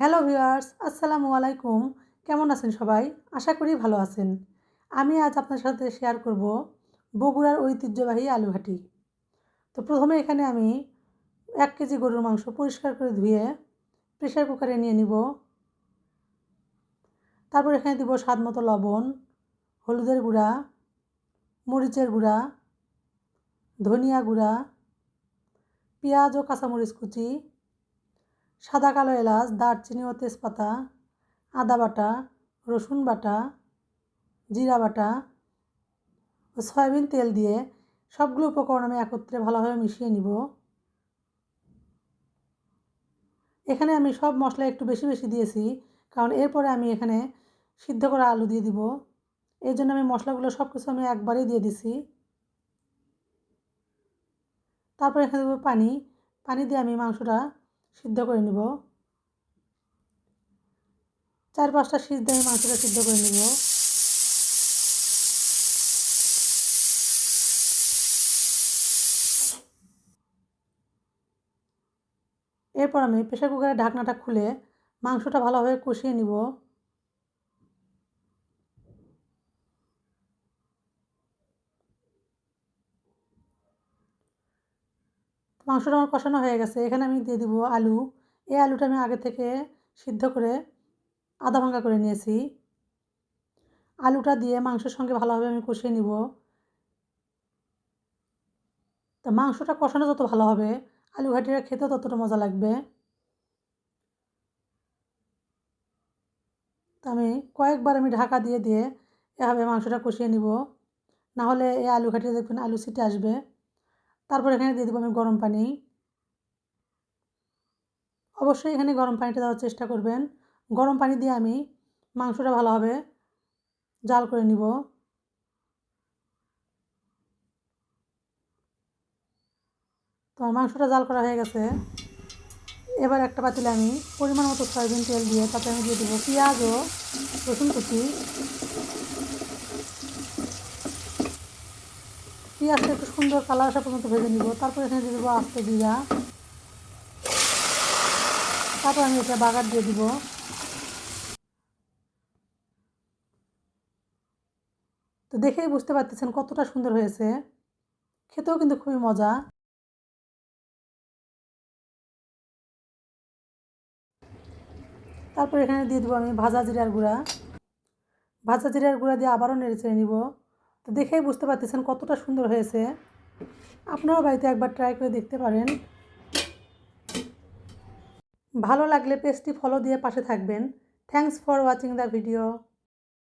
Hello viewers, আসসালামু আলাইকুম। কেমন আছেন সবাই? আশা করি ভালো আছেন। আমি আজ আপনার সাথে শেয়ার করব বগুড়ার ঐতিহ্যবাহী আলুঘাটি। তো প্রথমে এখানে আমি এক কেজি গরুর মাংস পরিষ্কার করে ধুয়ে প্রেশার কুকারে নিয়ে নিব। তারপর এখানে দিব স্বাদ মতো লবণ, হলুদের গুঁড়া, মরিচের গুঁড়া, ধনিয়া গুঁড়া, পেঁয়াজ ও কাঁচামরিচ কুচি সাদা কালো এলাচ, দারচিনি ও তেজপাতা, আদা বাটা, রসুন বাটা, জিরা বাটা ও সয়াবিন তেল দিয়ে সবগুলো উপকরণ আমি একত্রে ভালোভাবে মিশিয়ে নিব। এখানে আমি সব মশলা একটু বেশি বেশি দিয়েছি, কারণ এরপরে আমি এখানে সিদ্ধ করা আলু দিয়ে দিব। এই জন্য আমি মশলাগুলো সব কিছু আমি একবারেই দিয়ে দিছি। তারপর এখানে দেবো পানি। পানি দিয়ে আমি মাংসটা সিদ্ধ করে নিব। চার পাঁচটা সিদ্ধ আমি মাংসটা সিদ্ধ করে নিব। এরপর আমি প্রেশার কুকারের ঢাকনাটা খুলে মাংসটা ভালোভাবে কষিয়ে নিব। মাংসটা আমার কষানো হয়ে গেছে। এখানে আমি দিয়ে দিব আলু। এই আলুটা আমি আগে থেকে সিদ্ধ করে আধা ভাঙ্গা করে নিয়েছি। আলুটা দিয়ে মাংসের সঙ্গে ভালোভাবে আমি কষিয়ে নিব। তা মাংসটা কষানো যত ভালো হবে, আলু ঘাটিটা খেতেও ততটা মজা লাগবে। তো আমি কয়েকবার আমি ঢাকা দিয়ে দিয়ে এভাবে মাংসটা কষিয়ে নিব। নাহলে এই আলু ঘাটিয়ে দেখবেন আলু সিটে আসবে। তারপর এখানে দিয়ে দেবো আমি গরম পানি। অবশ্যই এখানে গরম পানিটা দেওয়ার চেষ্টা করবেন। গরম পানি দিয়ে আমি মাংসটা ভালোভাবে জাল করে নিব। তো মাংসটা জাল করা হয়ে গেছে। এবার একটা পাতিলে আমি পরিমাণ মতো সয়াবিন তেল দিয়ে তাতে আমি দিয়ে দেবো পেঁয়াজ ও রসুন কুচি। পেঁয়াজটা একটু সুন্দর কালার আসা পর্যন্ত ভেজে নিব। তারপর এখানে দিয়ে দেবো আস্ত জিরা। তারপর আমি এটা বাগার দিয়ে দিব। তো দেখেই বুঝতে পারতেছেন কতটা সুন্দর হয়েছে। খেতেও কিন্তু খুবই মজা। তারপর এখানে দিয়ে দেবো আমি ভাজা জিরার গুঁড়া। ভাজা জিরার গুঁড়া দিয়ে আবারও নেড়ে চেড়ে নিব। তো দেখেই বুঝতে পারতেছেন কতটা সুন্দর হয়েছে। আপনারাও বাড়িতে একবার ট্রাই করে দেখতে পারেন। ভালো লাগলে পেজটি ফলো দিয়ে পাশে থাকবেন। Thanks for watching the video